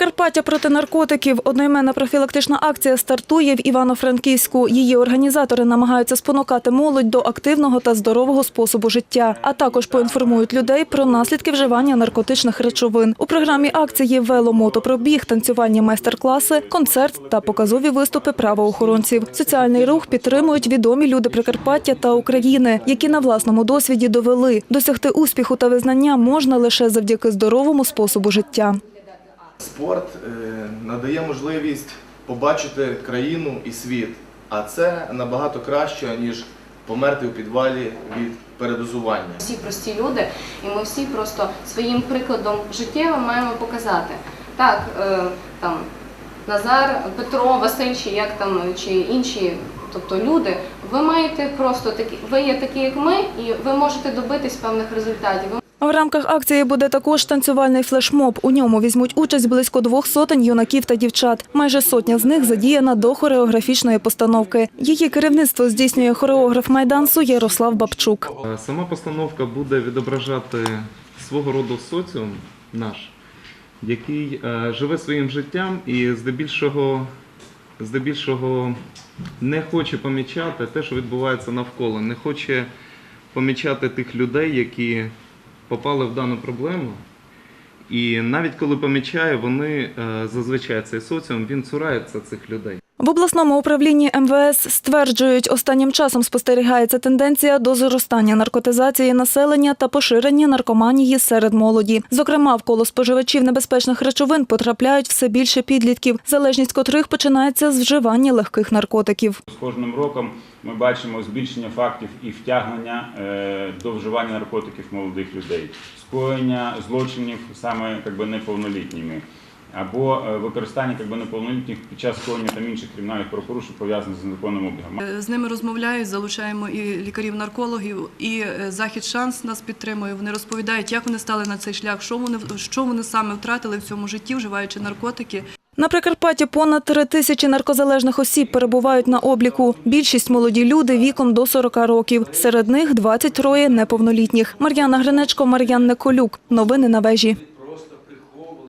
Прикарпаття проти наркотиків. Одноіменна профілактична акція стартує в Івано-Франківську. Її організатори намагаються спонукати молодь до активного та здорового способу життя, а також поінформують людей про наслідки вживання наркотичних речовин. У програмі акції веломотопробіг, танцювальні майстер-класи, концерт та показові виступи правоохоронців. Соціальний рух підтримують відомі люди Прикарпаття та України, які на власному досвіді довели, досягти успіху та визнання можна лише завдяки здоровому способу життя. Спорт е, надає можливість побачити країну і світ, а це набагато краще, ніж померти у підвалі від передозування. Всі прості люди, і ми всі просто своїм прикладом життєвим маємо показати. Так, е, там Назар, Петро, Василь, чи як там чи інші, тобто люди, ви маєте просто такі, ви є такі, як ми, і ви можете добитись певних результатів. В рамках акції буде також танцювальний флешмоб. У ньому візьмуть участь близько двох сотень юнаків та дівчат. Майже сотня з них задіяна до хореографічної постановки. Її керівництво здійснює хореограф майдансу Ярослав Бабчук. Е, Сама постановка буде відображати свого роду соціум наш, який е, живе своїм життям і здебільшого, здебільшого не хоче помічати те, що відбувається навколо, не хоче помічати тих людей, які попали в дану проблему. І навіть коли помічає, вони е, зазвичай цей соціум він цурається цих людей. В обласному управлінні МВС стверджують, останнім часом спостерігається тенденція до зростання наркотизації населення та поширення наркоманії серед молоді. Зокрема, в коло споживачів небезпечних речовин потрапляють все більше підлітків, залежність котрих починається з вживання легких наркотиків. З кожним роком ми бачимо збільшення фактів і втягнення е, до вживання наркотиків молодих людей, скоєння злочинів саме якби, неповнолітніми, або е, використання якби, неповнолітніх під час скоєння там інших кримінальних правопорушень пов'язаних з незаконним обігом. З ними розмовляють, залучаємо і лікарів-наркологів, і е, захід шанс нас підтримує. Вони розповідають, як вони стали на цей шлях, що вони що вони саме втратили в цьому житті, вживаючи наркотики. На Прикарпатті понад три тисячі наркозалежних осіб перебувають на обліку. Більшість молоді люди віком до 40 років. Серед них 23 неповнолітніх. Мар'яна Гринечко, Мар'ян Неколюк. Новини на вежі.